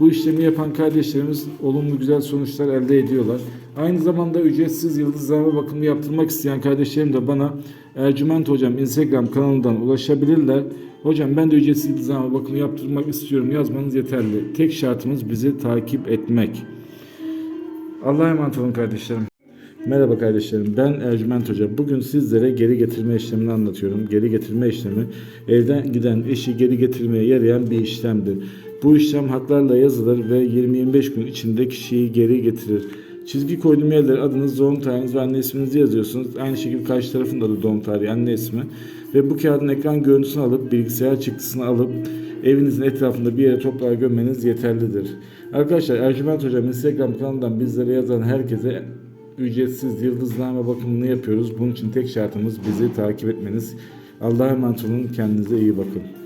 Bu işlemi yapan kardeşlerimiz olumlu güzel sonuçlar elde ediyorlar. Aynı zamanda ücretsiz yıldızlama bakımı yaptırmak isteyen kardeşlerim de bana Ercüment Hocam Instagram kanalından ulaşabilirler. Hocam ben de ücretsiz yıldızlama bakımı yaptırmak istiyorum yazmanız yeterli. Tek şartımız bizi takip etmek. Allah'a emanet olun kardeşlerim. Merhaba kardeşlerim ben Ercüment Hoca. Bugün sizlere geri getirme işlemini anlatıyorum. Geri getirme işlemi evden giden eşi geri getirmeye yarayan bir işlemdir. Bu işlem haklarla yazılır ve 20-25 gün içinde kişiyi geri getirir. Çizgi koyduğum yerlere adınız, doğum tarihiniz ve anne isminizi yazıyorsunuz. Aynı şekilde karşı tarafın da doğum tarihi, anne ismi. Ve bu kağıdın ekran görüntüsünü alıp bilgisayar çıktısını alıp evinizin etrafında bir yere toprağa gömmeniz yeterlidir. Arkadaşlar Ercüment Hocam Instagram kanalından bizlere yazan herkese ücretsiz yıldızname bakımını yapıyoruz. Bunun için tek şartımız bizi takip etmeniz. Allah'a emanet olun. Kendinize iyi bakın.